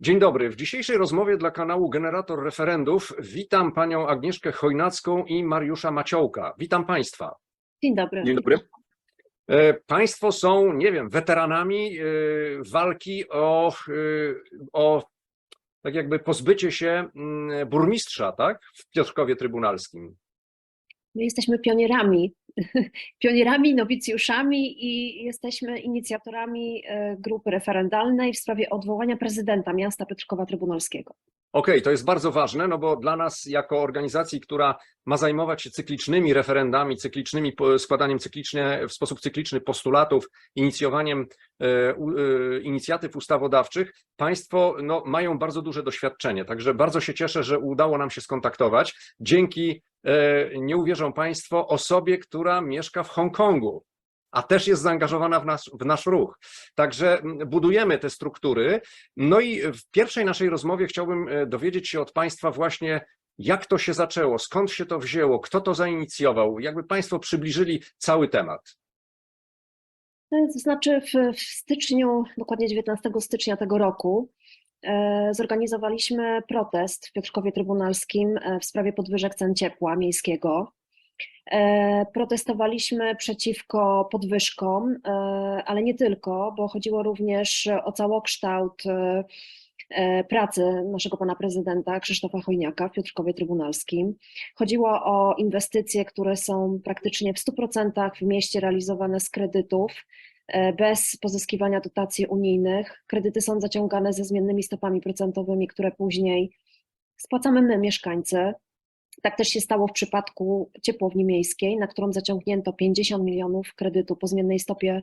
Dzień dobry. W dzisiejszej rozmowie dla kanału Generator Referendów witam panią Agnieszkę Chojnacką i Mariusza Maciołka. Witam państwa. Dzień dobry. Dzień dobry. E, Państwo są, nie wiem, weteranami e, walki o, e, o tak jakby pozbycie się mm, burmistrza, tak? W Piotrkowie Trybunalskim. My jesteśmy pionierami, pionierami, nowicjuszami i jesteśmy inicjatorami e, grupy referendalnej w sprawie odwołania prezydenta miasta Piotrkowa Trybunalskiego. Okej, to jest bardzo ważne, no bo dla nas, jako organizacji, która ma zajmować się cyklicznymi referendami, cyklicznymi, składaniem cyklicznie, w sposób cykliczny postulatów, inicjowaniem e, e, inicjatyw ustawodawczych, Państwo no, mają bardzo duże doświadczenie. Także bardzo się cieszę, że udało nam się skontaktować. Dzięki, e, nie uwierzą Państwo, osobie, która mieszka w Hongkongu. A też jest zaangażowana w nasz, w nasz ruch. Także mm, budujemy te struktury. No i w pierwszej naszej rozmowie chciałbym e, dowiedzieć się od Państwa właśnie, jak to się zaczęło, skąd się to wzięło, kto to zainicjował, jakby Państwo przybliżyli cały temat. E, To znaczy w, w styczniu, dokładnie 19 stycznia tego roku, e, zorganizowaliśmy protest w Piotrkowie Trybunalskim w sprawie podwyżek cen ciepła miejskiego. E, Protestowaliśmy przeciwko podwyżkom, e, ale nie tylko, bo chodziło również o całokształt e, pracy naszego pana prezydenta Krzysztofa Chojniaka w Piotrkowie Trybunalskim. Chodziło o inwestycje, które są praktycznie w 100% w mieście realizowane z kredytów, bez pozyskiwania dotacji unijnych. Kredyty są zaciągane ze zmiennymi stopami procentowymi, które później spłacamy my, mieszkańcy. Tak też się stało w przypadku ciepłowni miejskiej, na którą zaciągnięto 50 milionów kredytu po zmiennej stopie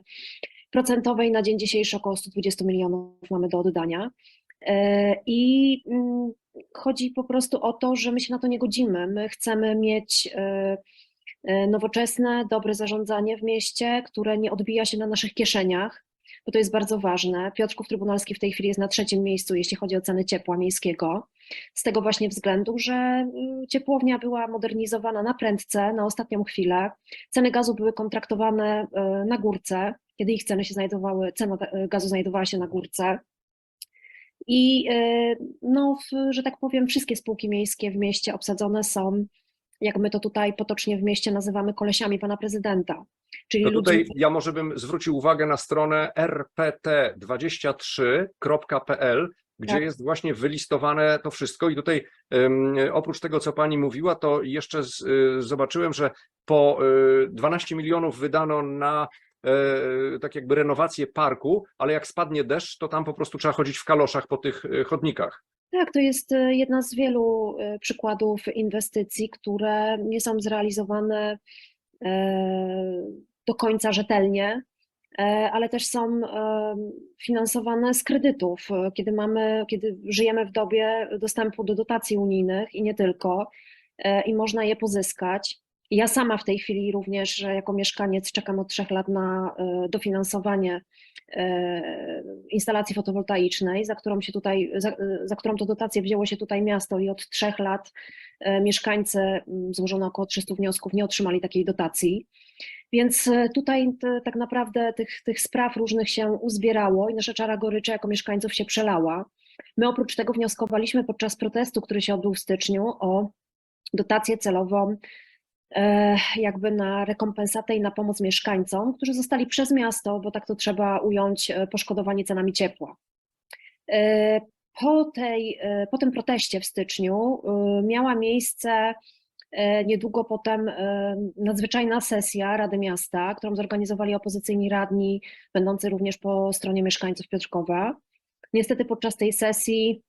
procentowej. Na dzień dzisiejszy około 120 milionów mamy do oddania. E, I mm, chodzi po prostu o to, że my się na to nie godzimy. My chcemy mieć e, e, nowoczesne, dobre zarządzanie w mieście, które nie odbija się na naszych kieszeniach, bo to jest bardzo ważne. Piotrków Trybunalski w tej chwili jest na trzecim miejscu, jeśli chodzi o ceny ciepła miejskiego. Z tego właśnie względu, że mm, ciepłownia była modernizowana na prędce, na ostatnią chwilę. Ceny gazu były kontraktowane e, na górce, kiedy ich ceny się znajdowały, cena e, gazu znajdowała się na górce. I e, no, w, że tak powiem, wszystkie spółki miejskie w mieście obsadzone są, jak my to tutaj potocznie w mieście nazywamy, kolesiami pana prezydenta. Czyli To tutaj ludźmi, ja może bym zwrócił uwagę na stronę rpt23.pl, gdzie Tak. jest właśnie wylistowane to wszystko i tutaj oprócz tego, co pani mówiła, to jeszcze z, y, zobaczyłem, że po y, 12 milionów wydano na e, tak jakby renowację parku, ale jak spadnie deszcz, to tam po prostu trzeba chodzić w kaloszach po tych e, chodnikach. Tak, to jest e, jedna z wielu e, przykładów inwestycji, które nie są zrealizowane e, do końca rzetelnie, ale też są finansowane z kredytów, kiedy mamy, kiedy żyjemy w dobie dostępu do dotacji unijnych i nie tylko, i można je pozyskać. Ja sama w tej chwili również jako mieszkaniec czekam od trzech lat na dofinansowanie instalacji fotowoltaicznej, za którą się tutaj, za, za którą to dotację wzięło się tutaj miasto i od trzech lat e, mieszkańcy, m, złożono około 300 wniosków, nie otrzymali takiej dotacji. Więc e, tutaj te, tak naprawdę tych, tych spraw różnych się uzbierało i nasza czara goryczy jako mieszkańców się przelała. My oprócz tego wnioskowaliśmy podczas protestu, który się odbył w styczniu, o dotację celową jakby na rekompensatę i na pomoc mieszkańcom, którzy zostali przez miasto, bo tak to trzeba ująć, e, poszkodowani cenami ciepła. E, Po, tej, e, po tym proteście w styczniu e, miała miejsce e, niedługo potem e, nadzwyczajna sesja Rady Miasta, którą zorganizowali opozycyjni radni, będący również po stronie mieszkańców Piotrkowa. Niestety podczas tej sesji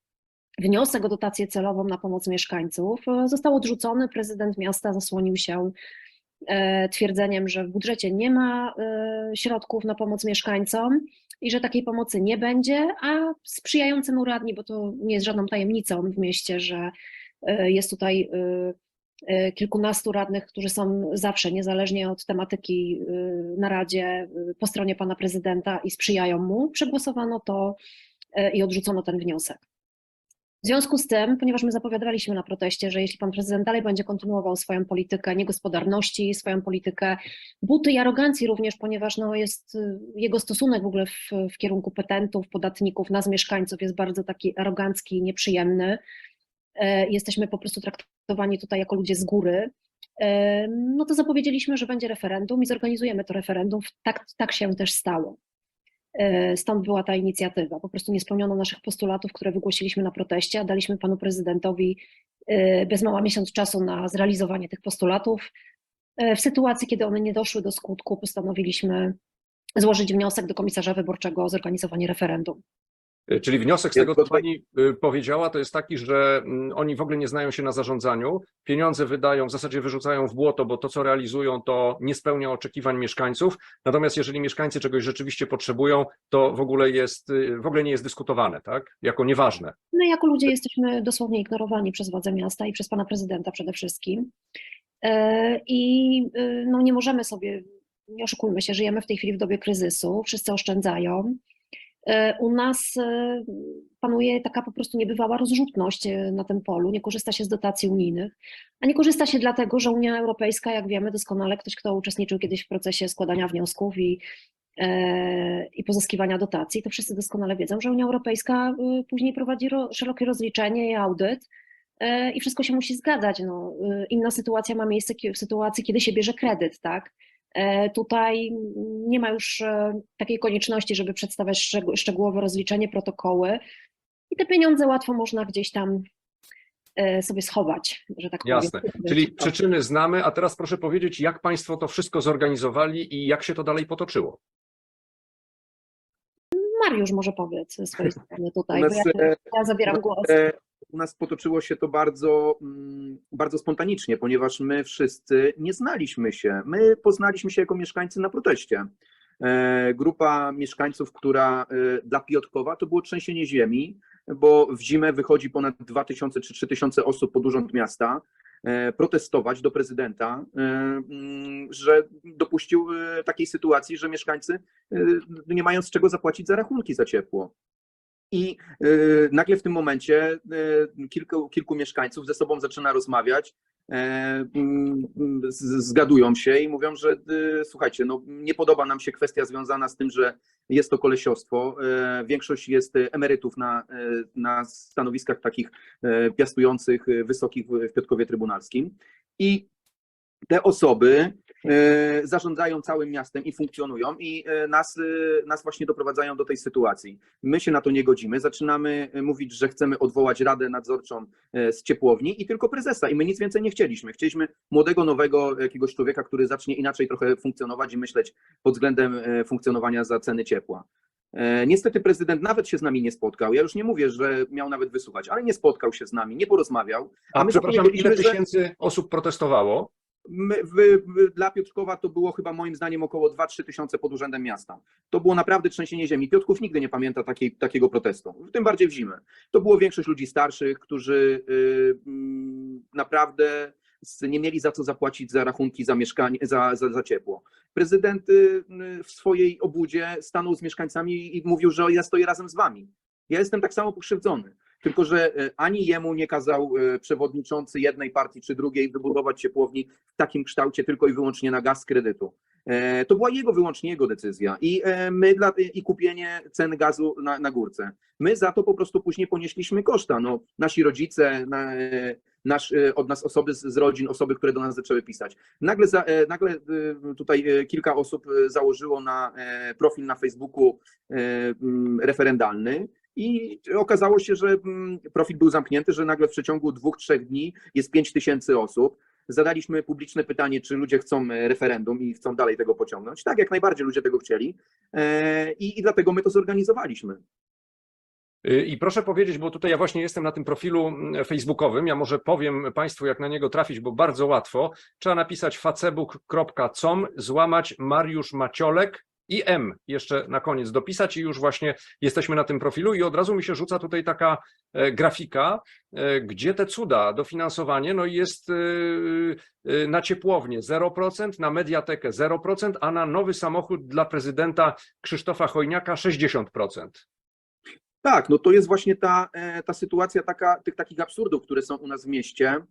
wniosek o dotację celową na pomoc mieszkańców e, został odrzucony. Prezydent miasta zasłonił się e, twierdzeniem, że w budżecie nie ma e, środków na pomoc mieszkańcom i że takiej pomocy nie będzie, a sprzyjający mu radni, bo to nie jest żadną tajemnicą w mieście, że jest tutaj kilkunastu radnych, którzy są zawsze, niezależnie od tematyki na Radzie, po stronie pana prezydenta i sprzyjają mu, przegłosowano to i odrzucono ten wniosek. W związku z tym, ponieważ my zapowiadaliśmy na proteście, że jeśli pan prezydent dalej będzie kontynuował swoją politykę niegospodarności, swoją politykę buty i arogancji również, ponieważ no jest y, jego stosunek w ogóle w, w kierunku petentów, podatników, nas mieszkańców jest bardzo taki arogancki, nieprzyjemny. E, Jesteśmy po prostu traktowani tutaj jako ludzie z góry. E, No to zapowiedzieliśmy, że będzie referendum i zorganizujemy to referendum. Tak, tak się też stało. E, Stąd była ta inicjatywa. Po prostu nie spełniono naszych postulatów, które wygłosiliśmy na proteście, a daliśmy panu prezydentowi e, bez mała miesiąc czasu na zrealizowanie tych postulatów. E, W sytuacji, kiedy one nie doszły do skutku, postanowiliśmy złożyć wniosek do komisarza wyborczego o zorganizowanie referendum. Y, Czyli wniosek z tego, co pani y, powiedziała, to jest taki, że mm, oni w ogóle nie znają się na zarządzaniu, pieniądze wydają, w zasadzie wyrzucają w błoto, bo to, co realizują, to nie spełnia oczekiwań mieszkańców. Natomiast jeżeli mieszkańcy czegoś rzeczywiście potrzebują, to w ogóle jest, y, w ogóle nie jest dyskutowane, tak? Jako nieważne. My jako ludzie jesteśmy dosłownie ignorowani przez władze miasta i przez pana prezydenta przede wszystkim. E, I no, nie możemy sobie, nie oszukujmy się, żyjemy w tej chwili w dobie kryzysu, wszyscy oszczędzają. E, U nas e, panuje taka po prostu niebywała rozrzutność e, na tym polu, nie korzysta się z dotacji unijnych, a nie korzysta się dlatego, że Unia Europejska, jak wiemy doskonale, ktoś, kto uczestniczył kiedyś w procesie składania wniosków i, i pozyskiwania dotacji, to wszyscy doskonale wiedzą, że Unia Europejska później prowadzi ro, szerokie rozliczenie i audyt i wszystko się musi zgadzać. No, inna sytuacja ma miejsce w sytuacji, kiedy się bierze kredyt, tak? E, Tutaj nie ma już e, takiej konieczności, żeby przedstawiać szczeg- szczegółowe rozliczenie, protokoły i te pieniądze łatwo można gdzieś tam e, sobie schować, że tak Jasne. powiem. Czyli przyczyny znamy, a teraz proszę powiedzieć, jak państwo to wszystko zorganizowali i jak się to dalej potoczyło? Mariusz może powiedz ze swojej strony tutaj, bo ja, ja zabieram głos. U nas potoczyło się to bardzo, mm, bardzo spontanicznie, ponieważ my wszyscy nie znaliśmy się. My poznaliśmy się jako mieszkańcy na proteście. E, Grupa mieszkańców, która e, dla Piotrkowa to było trzęsienie ziemi, bo w zimę wychodzi ponad 2000 czy 3000 osób pod urząd miasta e, protestować do prezydenta, mm, że dopuścił takiej sytuacji, że mieszkańcy nie mają z czego zapłacić za rachunki za ciepło. I y, nagle w tym momencie y, kilku, kilku mieszkańców ze sobą zaczyna rozmawiać, e, mm, zgadują się i mówią, że y, słuchajcie, no, nie podoba nam się kwestia związana z tym, że jest to kolesiostwo. Większość jest emerytów na, na stanowiskach takich piastujących wysokich w Piotrkowie Trybunalskim. I te osoby zarządzają całym miastem i funkcjonują i e, nas, e, nas właśnie doprowadzają do tej sytuacji. My się na to nie godzimy, zaczynamy mówić, że chcemy odwołać Radę Nadzorczą z ciepłowni i tylko prezesa i my nic więcej nie chcieliśmy. Chcieliśmy młodego, nowego jakiegoś człowieka, który zacznie inaczej trochę funkcjonować i myśleć pod względem funkcjonowania za ceny ciepła. Niestety prezydent nawet się z nami nie spotkał. Ja już nie mówię, że miał nawet wysłuchać, ale nie spotkał się z nami, nie porozmawiał. A my przepraszam, ile zapowiedzieliśmy, że- tysięcy osób protestowało? My, w, w, dla Piotrkowa to było chyba moim zdaniem około 2-3 tysiące pod urzędem miasta. To było naprawdę trzęsienie ziemi. Piotrków nigdy nie pamięta takiej, takiego protestu, tym bardziej w zimę. To było większość ludzi starszych, którzy y, mm, naprawdę nie mieli za co zapłacić za rachunki za mieszkanie, za, za, za ciepło. Prezydent y, y, w swojej obudzie stanął z mieszkańcami i mówił, że ja stoję razem z wami. Ja jestem tak samo pokrzywdzony. Tylko, że e, ani jemu nie kazał e, przewodniczący jednej partii czy drugiej wybudować ciepłowni w takim kształcie tylko i wyłącznie na gaz kredytu. E, To była jego wyłącznie jego decyzja i my dla, i kupienie cen gazu na, na górce. My za to po prostu później ponieśliśmy koszta. No, nasi rodzice, na, nasz, od nas osoby z, z rodzin, osoby, które do nas zaczęły pisać. Nagle, za, nagle tutaj kilka osób założyło na profil na Facebooku referendalny. I okazało się, że mm, profil był zamknięty, że nagle w przeciągu dwóch, trzech dni jest pięć tysięcy osób. Zadaliśmy publiczne pytanie, czy ludzie chcą e, referendum i chcą dalej tego pociągnąć. Tak, jak najbardziej ludzie tego chcieli. E, I, i dlatego my to zorganizowaliśmy. Y, I proszę powiedzieć, bo tutaj ja właśnie jestem na tym profilu mm, facebookowym, ja może powiem Państwu, jak na niego trafić, bo bardzo łatwo. Trzeba napisać facebook.com, złamać Mariusz Maciolek i M jeszcze na koniec dopisać i już właśnie jesteśmy na tym profilu i od razu mi się rzuca tutaj taka e, grafika, e, gdzie te cuda, dofinansowanie, no jest e, na ciepłownię 0%, na mediatekę 0%, a na nowy samochód dla prezydenta Krzysztofa Chojniaka 60%. Tak, no to jest właśnie ta, ta sytuacja taka, tych takich absurdów, które są u nas w mieście,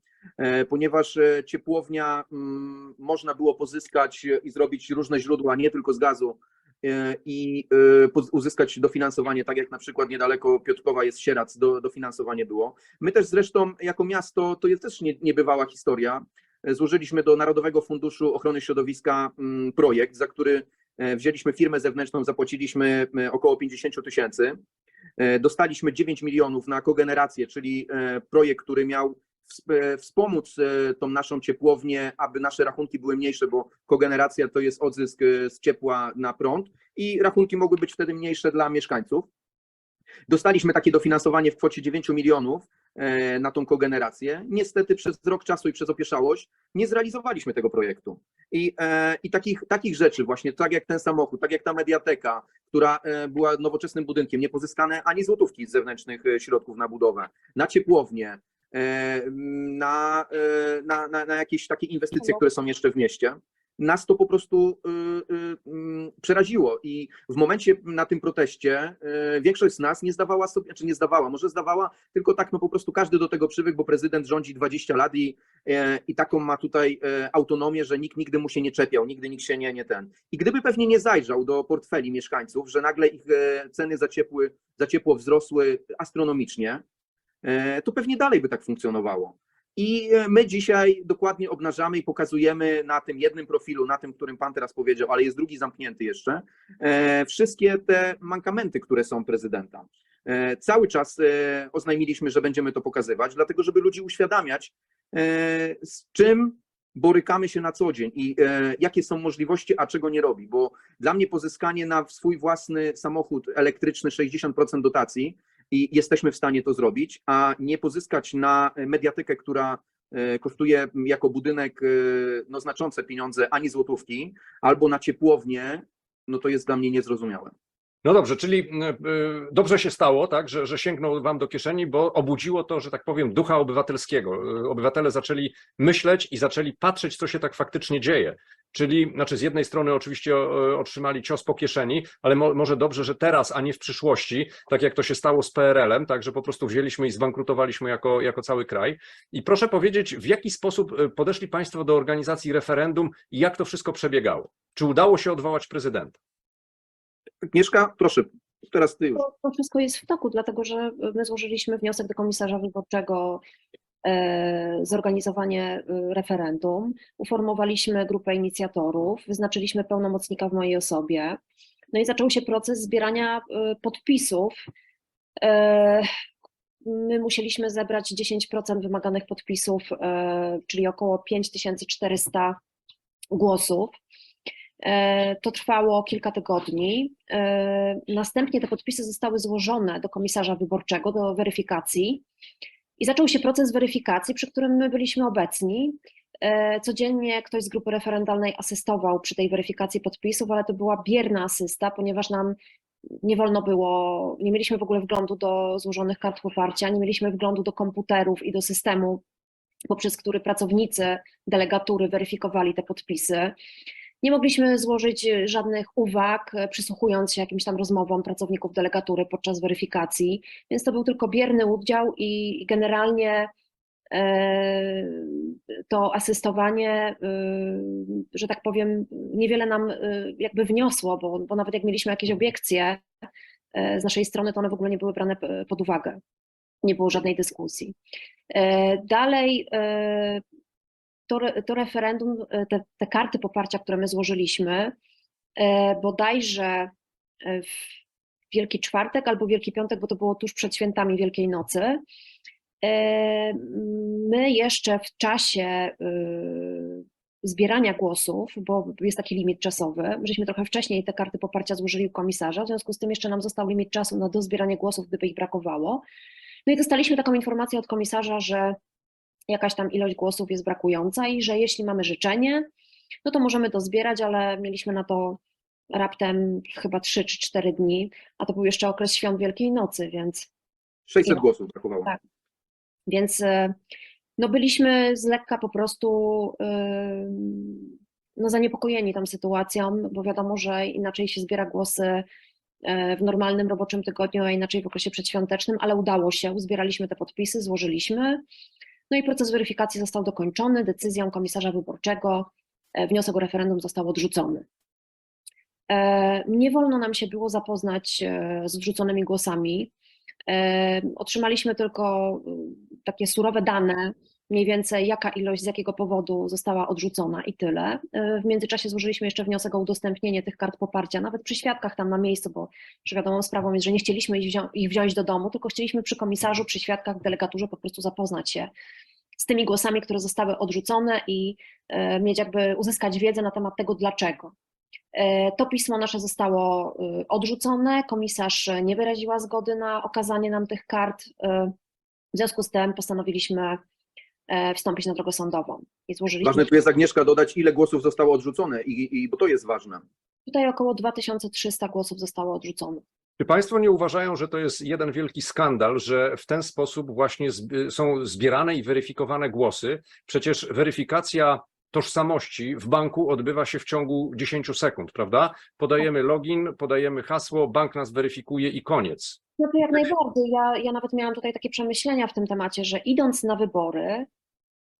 ponieważ e, ciepłownia mm, można było pozyskać i zrobić różne źródła, nie tylko z gazu, e, i e, uzyskać dofinansowanie, tak jak na przykład niedaleko Piotrkowa jest Sierac, do, dofinansowanie było. My też zresztą jako miasto, to jest też nie, niebywała historia, e, złożyliśmy do Narodowego Funduszu Ochrony Środowiska mm, projekt, za który e, wzięliśmy firmę zewnętrzną, zapłaciliśmy e, około 50 tysięcy. E, Dostaliśmy 9 milionów na kogenerację, czyli e, projekt, który miał e, wspomóc e, tą naszą ciepłownię, aby nasze rachunki były mniejsze, bo kogeneracja to jest odzysk e, z ciepła na prąd i rachunki mogły być wtedy mniejsze dla mieszkańców. Dostaliśmy takie dofinansowanie w kwocie 9 milionów e, na tą kogenerację. Niestety przez rok czasu i przez opieszałość nie zrealizowaliśmy tego projektu. I, i takich, takich rzeczy właśnie, tak jak ten samochód, tak jak ta mediateka, która była nowoczesnym budynkiem, nie pozyskane ani złotówki z zewnętrznych środków na budowę, na ciepłownię, na, e, na, na, na jakieś takie inwestycje, które są jeszcze w mieście. Nas to po prostu y, y, mm, przeraziło i w momencie na tym proteście y, większość z nas nie zdawała sobie, czy nie zdawała, może zdawała, tylko tak no po prostu każdy do tego przywykł, bo prezydent rządzi 20 lat i, e, i taką ma tutaj e, autonomię, że nikt nigdy mu się nie czepiał, nigdy nikt się nie, nie ten. I gdyby pewnie nie zajrzał do portfeli mieszkańców, że nagle ich e, ceny za, ciepły, za ciepło wzrosły astronomicznie, e, to pewnie dalej by tak funkcjonowało. I e, my dzisiaj dokładnie obnażamy i pokazujemy na tym jednym profilu, na tym, którym Pan teraz powiedział, ale jest drugi zamknięty jeszcze, e, wszystkie te mankamenty, które są prezydenta. E, Cały czas e, oznajmiliśmy, że będziemy to pokazywać, dlatego żeby ludzi uświadamiać, e, z czym borykamy się na co dzień i e, jakie są możliwości, a czego nie robi. Bo dla mnie pozyskanie na swój własny samochód elektryczny 60% dotacji i jesteśmy w stanie to zrobić, a nie pozyskać na mediatekę, która e, kosztuje jako budynek e, no, znaczące pieniądze, ani złotówki, albo na ciepłownię, no to jest dla mnie niezrozumiałe. No dobrze, czyli y, y, dobrze się stało, tak, że, że sięgnął wam do kieszeni, bo obudziło to, że tak powiem, ducha obywatelskiego. Y, Obywatele zaczęli myśleć i zaczęli patrzeć, co się tak faktycznie dzieje. Czyli, znaczy, z jednej strony oczywiście otrzymali cios po kieszeni, ale mo, może dobrze, że teraz, a nie w przyszłości, tak jak to się stało z PRL-em, tak, że po prostu wzięliśmy i zbankrutowaliśmy jako, jako cały kraj. I proszę powiedzieć, w jaki sposób podeszli Państwo do organizacji referendum i jak to wszystko przebiegało? Czy udało się odwołać prezydenta? Agnieszka, proszę, teraz ty już. To, to wszystko jest w toku, dlatego że my złożyliśmy wniosek do komisarza wyborczego e, zorganizowanie e, referendum, uformowaliśmy grupę inicjatorów, wyznaczyliśmy pełnomocnika w mojej osobie, no i zaczął się proces zbierania e, podpisów. My musieliśmy zebrać 10% wymaganych podpisów, czyli około 5400 głosów. E, To trwało kilka tygodni. E, Następnie te podpisy zostały złożone do komisarza wyborczego do weryfikacji i zaczął się proces weryfikacji, przy którym my byliśmy obecni. E, Codziennie ktoś z grupy referendalnej asystował przy tej weryfikacji podpisów, ale to była bierna asysta, ponieważ nam nie wolno było, nie mieliśmy w ogóle wglądu do złożonych kart poparcia, nie mieliśmy wglądu do komputerów i do systemu, poprzez który pracownicy delegatury weryfikowali te podpisy. Nie mogliśmy złożyć e, żadnych uwag, e, przysłuchując się jakimś tam rozmowom pracowników delegatury podczas weryfikacji, więc to był tylko bierny udział i generalnie e, to asystowanie, że tak powiem, niewiele nam jakby wniosło, bo, bo nawet jak mieliśmy jakieś obiekcje z naszej strony, to one w ogóle nie były brane pod uwagę. Nie było żadnej dyskusji. Dalej to, to referendum, e, te, te karty poparcia, które my złożyliśmy, e, bodajże e, w Wielki Czwartek albo Wielki Piątek, bo to było tuż przed świętami Wielkiej Nocy. My jeszcze w czasie zbierania głosów, bo jest taki limit czasowy, my żeśmy trochę wcześniej te karty poparcia złożyli u komisarza, w związku z tym jeszcze nam został limit czasu na dozbieranie głosów, gdyby ich brakowało. No i dostaliśmy taką informację od komisarza, że jakaś tam ilość głosów jest brakująca i że jeśli mamy życzenie, no to możemy to zbierać, ale mieliśmy na to raptem chyba 3 czy 4 dni, a to był jeszcze okres świąt Wielkiej Nocy, więc, 600 No. głosów brakowało. Tak. więc e, no byliśmy z lekka po prostu e, no zaniepokojeni tą sytuacją, bo wiadomo, że inaczej się zbiera głosy e, w normalnym roboczym tygodniu, a inaczej w okresie przedświątecznym, ale udało się, uzbieraliśmy te podpisy, złożyliśmy. No i proces weryfikacji został dokończony decyzją komisarza wyborczego. e, Wniosek o referendum został odrzucony. E, Nie wolno nam się było zapoznać e, z wrzuconymi głosami. Otrzymaliśmy tylko takie surowe dane, mniej więcej jaka ilość, z jakiego powodu została odrzucona i tyle. E, W międzyczasie złożyliśmy jeszcze wniosek o udostępnienie tych kart poparcia, nawet przy świadkach tam na miejscu, bo wiadomą sprawą jest, że nie chcieliśmy ich, wzią- ich wziąć do domu, tylko chcieliśmy przy komisarzu, przy świadkach, w delegaturze po prostu zapoznać się z tymi głosami, które zostały odrzucone i e, mieć jakby uzyskać wiedzę na temat tego dlaczego. E, To pismo nasze zostało y, odrzucone. Komisarz nie wyraziła zgody na okazanie nam tych kart. e, W związku z tym postanowiliśmy e, wstąpić na drogę sądową i złożyliśmy Ważne tu jest, Agnieszka, dodać, ile głosów zostało odrzucone, i, i, bo to jest ważne. tutaj około 2300 głosów zostało odrzuconych. Czy Państwo nie uważają, że to jest jeden wielki skandal, że w ten sposób właśnie zb- są zbierane i weryfikowane głosy? Przecież weryfikacja tożsamości w banku odbywa się w ciągu 10 sekund, prawda? Podajemy login, podajemy hasło, bank nas weryfikuje i koniec. No to jak najbardziej. Ja, ja nawet miałam tutaj takie przemyślenia w tym temacie, że idąc na wybory,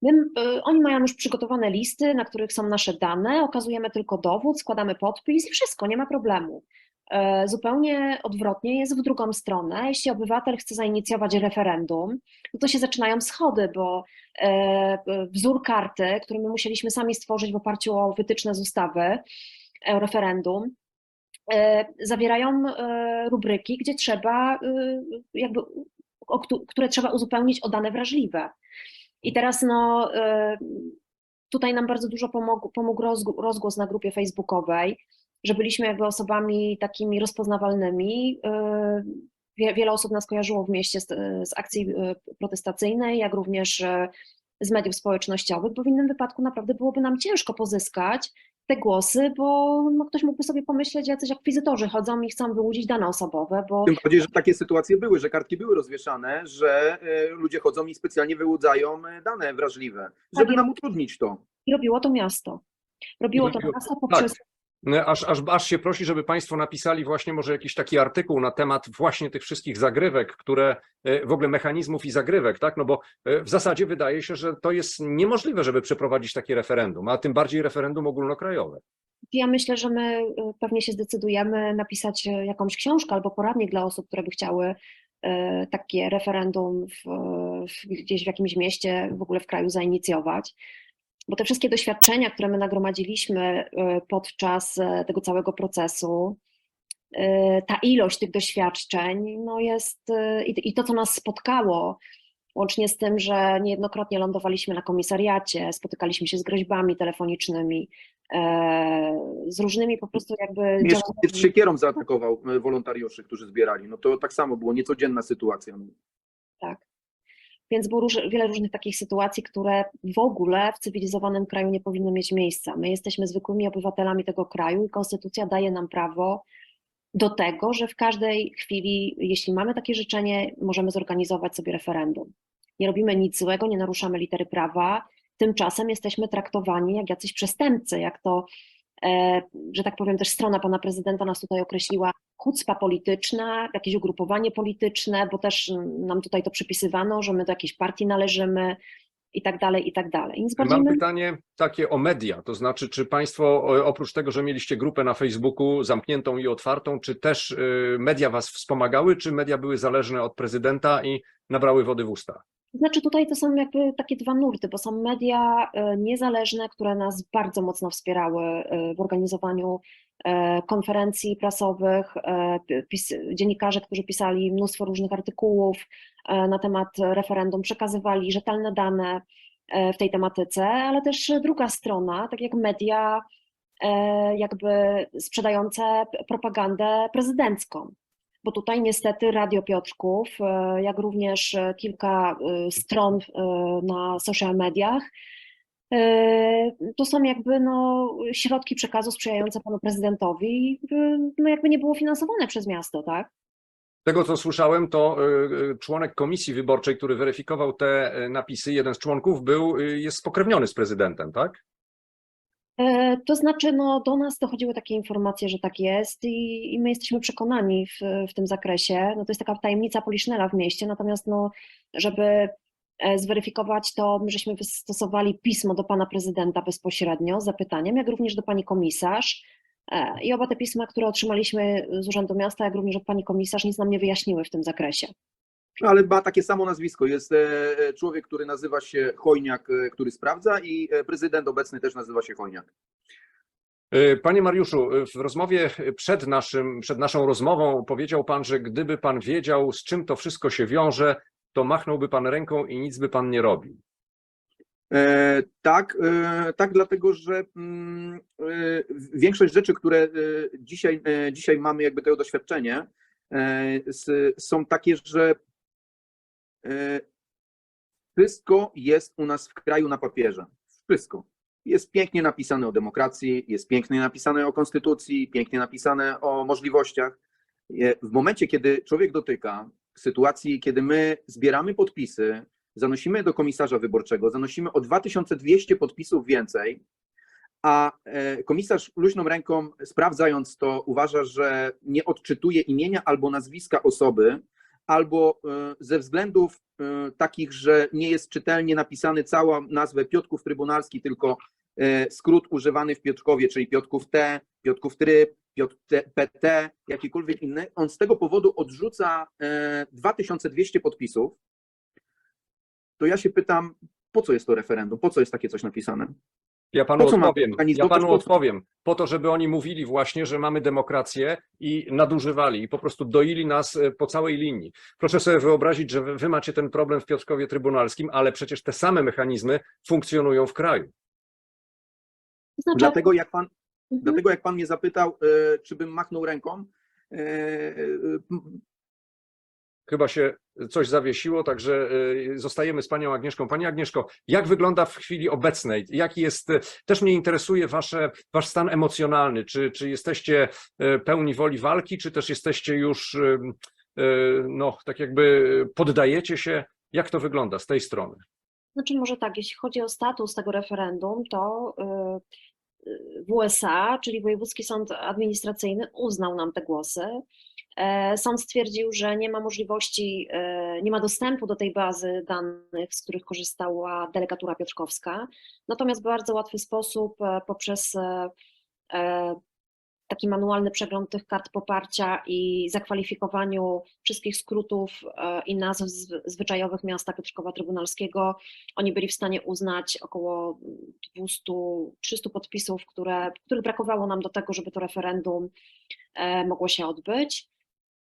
my, y, oni mają już przygotowane listy, na których są nasze dane, okazujemy tylko dowód, składamy podpis i wszystko, nie ma problemu. E, Zupełnie odwrotnie jest w drugą stronę. Jeśli obywatel chce zainicjować referendum, no to się zaczynają schody, bo e, wzór karty, który my musieliśmy sami stworzyć w oparciu o wytyczne z ustawy o referendum, e, zawierają e, rubryki, gdzie trzeba e, jakby, które trzeba uzupełnić o dane wrażliwe. I teraz no, e, tutaj nam bardzo dużo pomógł, pomógł rozgł- rozgłos na grupie facebookowej, że byliśmy jakby osobami takimi rozpoznawalnymi. Wie- Wiele osób nas kojarzyło w mieście z, z akcji e, protestacyjnej, jak również z mediów społecznościowych, bo w innym wypadku naprawdę byłoby nam ciężko pozyskać te głosy, bo no, ktoś mógłby sobie pomyśleć, jacyś akwizytorzy chodzą i chcą wyłudzić dane osobowe, bo Tym bardziej, że takie sytuacje były, że kartki były rozwieszane, że e, ludzie chodzą i specjalnie wyłudzają e, dane wrażliwe, żeby Tak. nam utrudnić to. i robiło to miasto. Robiło to miasto poprzez No, Aż, aż, aż się prosi, żeby Państwo napisali właśnie może jakiś taki artykuł na temat właśnie tych wszystkich zagrywek, które e, w ogóle mechanizmów i zagrywek, tak? No bo e, w zasadzie wydaje się, że to jest niemożliwe, żeby przeprowadzić takie referendum, a tym bardziej referendum ogólnokrajowe. Ja myślę, że my y, pewnie się zdecydujemy napisać jakąś książkę albo poradnik dla osób, które by chciały takie referendum w, w, gdzieś w jakimś mieście, w ogóle w kraju zainicjować. Bo te wszystkie doświadczenia, które my nagromadziliśmy y, podczas y, tego całego procesu, y, ta ilość tych doświadczeń, no jest y, i, to, co nas spotkało, łącznie z tym, że niejednokrotnie lądowaliśmy na komisariacie, spotykaliśmy się z groźbami telefonicznymi, e, z różnymi po prostu jakby Jeszcze działaniami. siekierą zaatakował e, wolontariuszy, którzy zbierali. No to tak samo było, niecodzienna sytuacja. Tak. Więc było róż, wiele różnych takich sytuacji, które w ogóle w cywilizowanym kraju nie powinny mieć miejsca. My jesteśmy zwykłymi obywatelami tego kraju i konstytucja daje nam prawo do tego, że w każdej chwili, jeśli mamy takie życzenie, możemy zorganizować sobie referendum. Nie robimy nic złego, nie naruszamy litery prawa, tymczasem jesteśmy traktowani jak jacyś przestępcy, jak to, że tak powiem, też strona pana prezydenta nas tutaj określiła, chucpa polityczna, jakieś ugrupowanie polityczne, bo też nam tutaj to przypisywano, że my do jakiejś partii należymy i tak dalej, i tak dalej. Nic Mam my- pytanie takie o media, to znaczy, czy Państwo e, oprócz tego, że mieliście grupę na Facebooku zamkniętą i otwartą, czy też e, media Was wspomagały, czy media były zależne od prezydenta i nabrały wody w usta? Znaczy tutaj to są jakby takie dwa nurty, bo są media e, niezależne, które nas bardzo mocno wspierały e, w organizowaniu e, konferencji prasowych, dziennikarze, którzy pisali mnóstwo różnych artykułów na temat referendum, przekazywali rzetelne dane w tej tematyce, ale też druga strona, tak jak media jakby sprzedające propagandę prezydencką bo tutaj niestety Radio Piotrków, e, jak również e, kilka e, stron na social mediach, to są jakby no, środki przekazu sprzyjające panu prezydentowi, no jakby nie było finansowane przez miasto, tak? Tego, co słyszałem, to członek komisji wyborczej, który weryfikował te napisy, jeden z członków był, jest spokrewniony z prezydentem, tak? E, To znaczy, no, do nas dochodziły takie informacje, że tak jest i, i my jesteśmy przekonani w, w tym zakresie. No, to jest taka tajemnica Poliszynela w mieście, natomiast no, żeby e, zweryfikować to, my żeśmy wystosowali pismo do pana prezydenta bezpośrednio z zapytaniem, jak również do pani komisarz. E, I oba te pisma, które otrzymaliśmy z Urzędu Miasta, jak również od pani komisarz, nic nam nie wyjaśniły w tym zakresie. No, ale ma takie samo nazwisko. Jest e, człowiek, który nazywa się Chojniak, e, który sprawdza i e, prezydent obecny też nazywa się Chojniak. Panie Mariuszu, w rozmowie przed, naszym, przed naszą rozmową powiedział Pan, że gdyby Pan wiedział, z czym to wszystko się wiąże, to machnąłby Pan ręką i nic by Pan nie robił. E, tak, e, tak, dlatego że mm, e, większość rzeczy, które e, dzisiaj, e, dzisiaj mamy, jakby tego doświadczenie, e, s, są takie, że e, wszystko jest u nas w kraju na papierze. Wszystko. Jest pięknie napisane o demokracji, jest pięknie napisane o konstytucji, pięknie napisane o możliwościach. E, W momencie, kiedy człowiek dotyka sytuacji, kiedy my zbieramy podpisy, zanosimy do komisarza wyborczego, zanosimy o 2200 podpisów więcej, a e, komisarz luźną ręką, sprawdzając to, uważa, że nie odczytuje imienia albo nazwiska osoby, albo e, ze względów e, takich, że nie jest czytelnie napisany cała nazwa Piotrków Trybunalski, tylko e, skrót używany w Piotrkowie, czyli Piotrków T, Piotrków Tryb, Piotr PT, jakikolwiek inny, on z tego powodu odrzuca e, 2200 podpisów, to ja się pytam, po co jest to referendum, po co jest takie coś napisane? Ja panu odpowiem. Ja panu odpowiem. Po to, żeby oni mówili właśnie, że mamy demokrację i nadużywali i po prostu doili nas e, po całej linii. Proszę sobie wyobrazić, że wy, macie ten problem w Piotrkowie Trybunalskim, ale przecież te same mechanizmy funkcjonują w kraju. Znaczy, Dlatego jak pan, Mhm. dlatego jak pan mnie zapytał, e, czy bym machnął ręką, e, Chyba się coś zawiesiło, także y, zostajemy z panią Agnieszką. Pani Agnieszko, jak wygląda w chwili obecnej? Jaki jest, też mnie interesuje wasze, wasz stan emocjonalny. Czy, czy jesteście y, pełni woli walki, czy też jesteście już, y, no, tak jakby poddajecie się? Jak to wygląda z tej strony? Znaczy może tak, jeśli chodzi o status tego referendum, to y, WSA, czyli Wojewódzki Sąd Administracyjny, uznał nam te głosy. E, Sąd stwierdził, że nie ma możliwości, e, nie ma dostępu do tej bazy danych, z których korzystała delegatura piotrkowska. Natomiast w bardzo łatwy sposób e, poprzez taki manualny przegląd tych kart poparcia i zakwalifikowaniu wszystkich skrótów e, i nazw zwy- zwyczajowych miasta Piotrkowa Trybunalskiego, oni byli w stanie uznać około 200-300 podpisów, które, których brakowało nam do tego, żeby to referendum e, mogło się odbyć.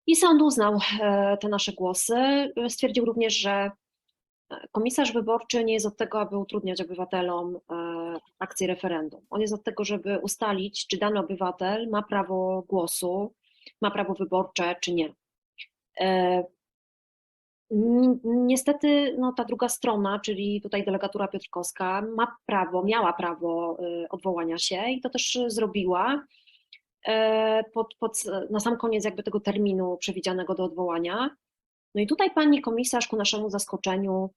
I sąd uznał e, te nasze głosy. Stwierdził również, że komisarz wyborczy nie jest od tego, aby utrudniać obywatelom akcję referendum. On jest od tego, żeby ustalić, czy dany obywatel ma prawo głosu, ma prawo wyborcze, czy nie. E, Ni- Niestety no, ta druga strona, czyli tutaj delegatura piotrkowska, ma prawo, miała prawo y, odwołania się i to też zrobiła e, pod, pod, na sam koniec jakby tego terminu przewidzianego do odwołania. No i tutaj pani komisarz ku naszemu zaskoczeniu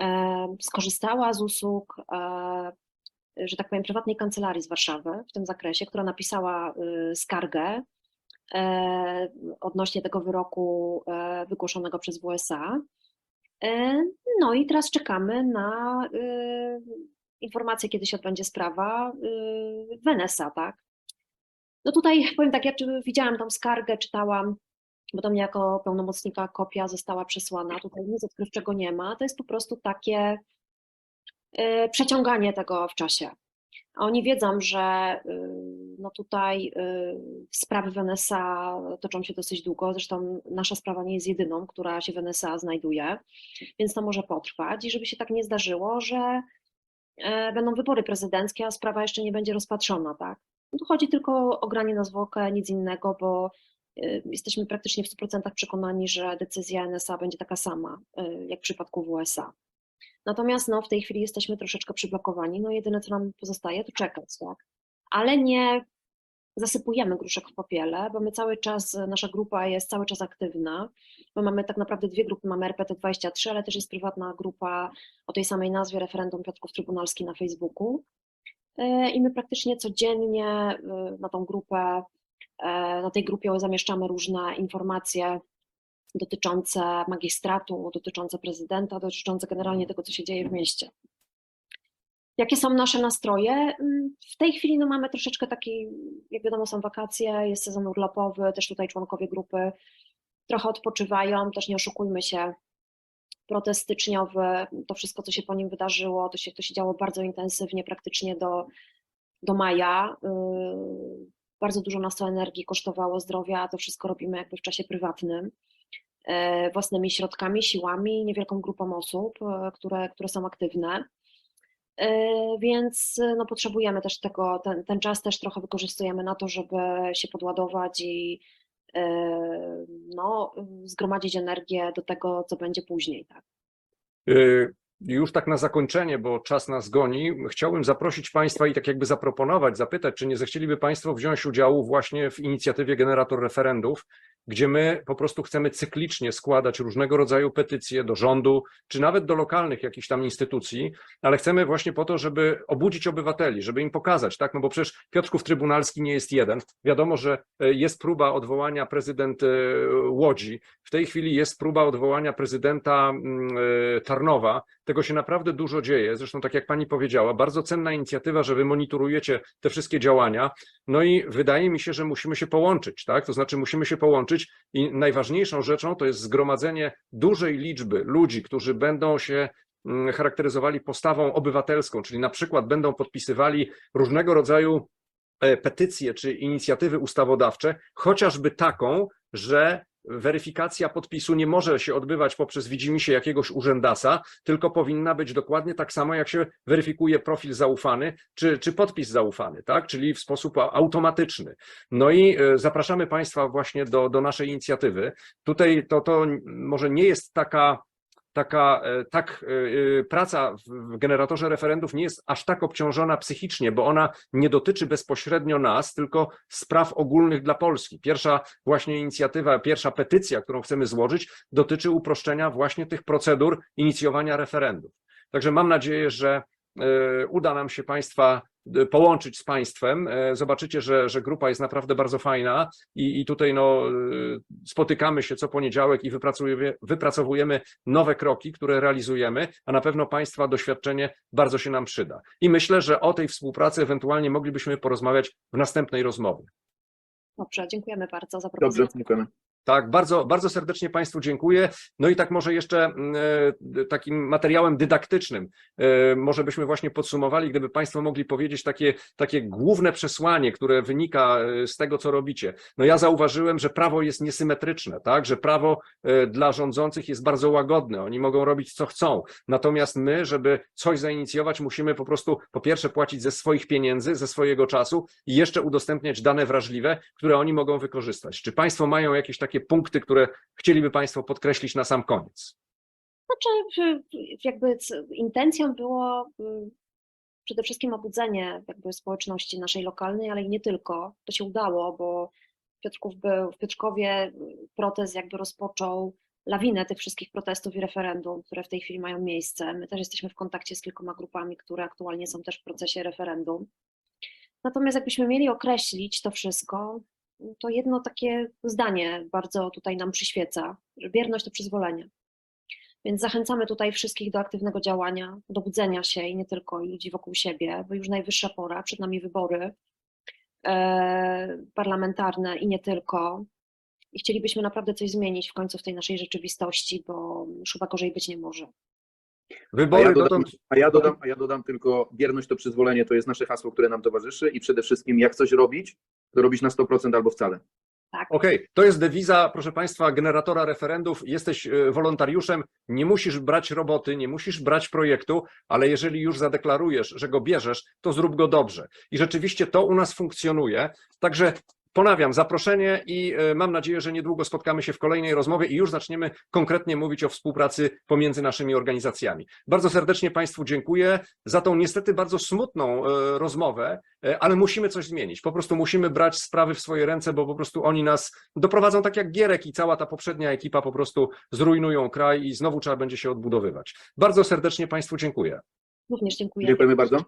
e, skorzystała z usług, e, że tak powiem, prywatnej kancelarii z Warszawy w tym zakresie, która napisała y, skargę e, odnośnie tego wyroku e, wygłoszonego przez WSA. E, No i teraz czekamy na e, informację, kiedy się odbędzie sprawa e, w NSA, tak? No tutaj powiem tak, ja widziałam tą skargę, czytałam, bo do mnie jako pełnomocnika kopia została przesłana. Tutaj nic odkrywczego nie ma. To jest po prostu takie przeciąganie tego w czasie. Oni wiedzą, że y, no tutaj y, sprawy w NSA toczą się dosyć długo, zresztą nasza sprawa nie jest jedyną, która się w NSA znajduje, więc to może potrwać i żeby się tak nie zdarzyło, że będą wybory prezydenckie, a sprawa jeszcze nie będzie rozpatrzona, tak? No tu chodzi tylko o granie na zwłokę, nic innego, bo y, jesteśmy praktycznie w 100% przekonani, że decyzja NSA będzie taka sama, y, jak w przypadku WSA. Natomiast no, w tej chwili jesteśmy troszeczkę przyblokowani. No jedyne, co nam pozostaje, to czekać, tak? Ale nie zasypujemy gruszek w popiele, bo my cały czas, nasza grupa jest cały czas aktywna, bo mamy tak naprawdę dwie grupy, mamy RPT23, ale też jest prywatna grupa o tej samej nazwie, Referendum Piotrków Trybunalski na Facebooku. E, I my praktycznie codziennie e, na tą grupę, e, na tej grupie zamieszczamy różne informacje dotyczące magistratu, dotyczące prezydenta, dotyczące generalnie tego, co się dzieje w mieście. Jakie są nasze nastroje? Mm, W tej chwili no, mamy troszeczkę taki, jak wiadomo, są wakacje, jest sezon urlopowy, też tutaj członkowie grupy trochę odpoczywają, też nie oszukujmy się. Protest styczniowy, to wszystko, co się po nim wydarzyło, to się, to się działo bardzo intensywnie, praktycznie do, do maja. Yy, Bardzo dużo nas to energii kosztowało, zdrowia, to wszystko robimy jakby w czasie prywatnym, własnymi środkami, siłami, niewielką grupą osób, yy, które, które są aktywne. Yy, Więc no, potrzebujemy też tego, ten, ten czas też trochę wykorzystujemy na to, żeby się podładować i no, zgromadzić energię do tego, co będzie później. Tak? Już tak na zakończenie, bo czas nas goni, chciałbym zaprosić Państwa i tak jakby zaproponować, zapytać, czy nie zechcieliby Państwo wziąć udziału właśnie w inicjatywie Generator Referendów, gdzie my po prostu chcemy cyklicznie składać różnego rodzaju petycje do rządu, czy nawet do lokalnych jakichś tam instytucji, ale chcemy właśnie po to, żeby obudzić obywateli, żeby im pokazać, tak, no bo przecież Piotrków Trybunalski nie jest jeden. Wiadomo, że e, jest próba odwołania prezydent e, Łodzi, w tej chwili jest próba odwołania prezydenta mm, e, Tarnowa. Tego się naprawdę dużo dzieje. Zresztą, tak jak pani powiedziała, bardzo cenna inicjatywa, że wy monitorujecie te wszystkie działania. No i wydaje mi się, że musimy się połączyć, tak? To znaczy, musimy się połączyć i najważniejszą rzeczą to jest zgromadzenie dużej liczby ludzi, którzy będą się mm, charakteryzowali postawą obywatelską, czyli na przykład będą podpisywali różnego rodzaju e, petycje czy inicjatywy ustawodawcze, chociażby taką, że weryfikacja podpisu nie może się odbywać poprzez widzimisię jakiegoś urzędasa, tylko powinna być dokładnie tak samo, jak się weryfikuje profil zaufany czy, czy podpis zaufany, tak? czyli w sposób automatyczny. No i e, zapraszamy Państwa właśnie do, do naszej inicjatywy. Tutaj to, to może nie jest taka taka e, tak e, e, praca w- generatorze referendów nie jest aż tak obciążona psychicznie, bo ona nie dotyczy bezpośrednio nas, tylko spraw ogólnych dla Polski. Pierwsza właśnie inicjatywa, pierwsza petycja, którą chcemy złożyć, dotyczy uproszczenia właśnie tych procedur inicjowania referendów. Także mam nadzieję, że uda nam się Państwa połączyć z Państwem. E, Zobaczycie, że, że grupa jest naprawdę bardzo fajna i, i tutaj no, e, spotykamy się co poniedziałek i wypracujemy, wypracowujemy nowe kroki, które realizujemy, a na pewno Państwa doświadczenie bardzo się nam przyda. I myślę, że o tej współpracy ewentualnie moglibyśmy porozmawiać w następnej rozmowie. Dobrze, dziękujemy bardzo za Dobrze, propozycję. dziękujemy. Tak, bardzo, bardzo serdecznie Państwu dziękuję. No i tak może jeszcze mm, e, takim materiałem dydaktycznym, e, może byśmy właśnie podsumowali, gdyby Państwo mogli powiedzieć takie, takie główne przesłanie, które wynika e, z tego, co robicie. No ja zauważyłem, że prawo jest niesymetryczne, tak, że prawo dla rządzących jest bardzo łagodne, oni mogą robić co chcą. Natomiast my, żeby coś zainicjować, musimy po prostu po pierwsze płacić ze swoich pieniędzy, ze swojego czasu i jeszcze udostępniać dane wrażliwe, które oni mogą wykorzystać. Czy Państwo mają jakieś takie punkty, które chcieliby Państwo podkreślić na sam koniec? Znaczy, jakby intencją było y, przede wszystkim obudzenie jakby społeczności naszej lokalnej, ale i nie tylko. To się udało, bo Piotrków był, w Piotrkowie y, protest jakby rozpoczął lawinę tych wszystkich protestów i referendum, które w tej chwili mają miejsce. My też jesteśmy w kontakcie z kilkoma grupami, które aktualnie są też w procesie referendum. Natomiast jakbyśmy mieli określić to wszystko, to jedno takie zdanie bardzo tutaj nam przyświeca, że bierność to przyzwolenie. Więc zachęcamy tutaj wszystkich do aktywnego działania, do budzenia się i nie tylko, i ludzi wokół siebie, bo już najwyższa pora, przed nami wybory e, parlamentarne i nie tylko. I chcielibyśmy naprawdę coś zmienić w końcu w tej naszej rzeczywistości, bo już chyba gorzej być nie może. A Wybory ja, dodam, dotąd a, ja dodam, a ja dodam tylko wierność to przyzwolenie, to jest nasze hasło, które nam towarzyszy i przede wszystkim jak coś robić, to robić na 100% albo wcale. Okej, to jest dewiza, proszę Państwa, generatora referendów. Jesteś e, wolontariuszem, nie musisz brać roboty, nie musisz brać projektu, ale jeżeli już zadeklarujesz, że go bierzesz, to zrób go dobrze. I rzeczywiście to u nas funkcjonuje. Także ponawiam zaproszenie i e, mam nadzieję, że niedługo spotkamy się w kolejnej rozmowie i już zaczniemy konkretnie mówić o współpracy pomiędzy naszymi organizacjami. Bardzo serdecznie Państwu dziękuję za tą niestety bardzo smutną e, rozmowę, e, ale musimy coś zmienić. Po prostu musimy brać sprawy w swoje ręce, bo po prostu oni nas doprowadzą tak jak Gierek i cała ta poprzednia ekipa po prostu zrujnują kraj i znowu trzeba będzie się odbudowywać. Bardzo serdecznie Państwu dziękuję. Również dziękuję. Dziękujemy bardzo.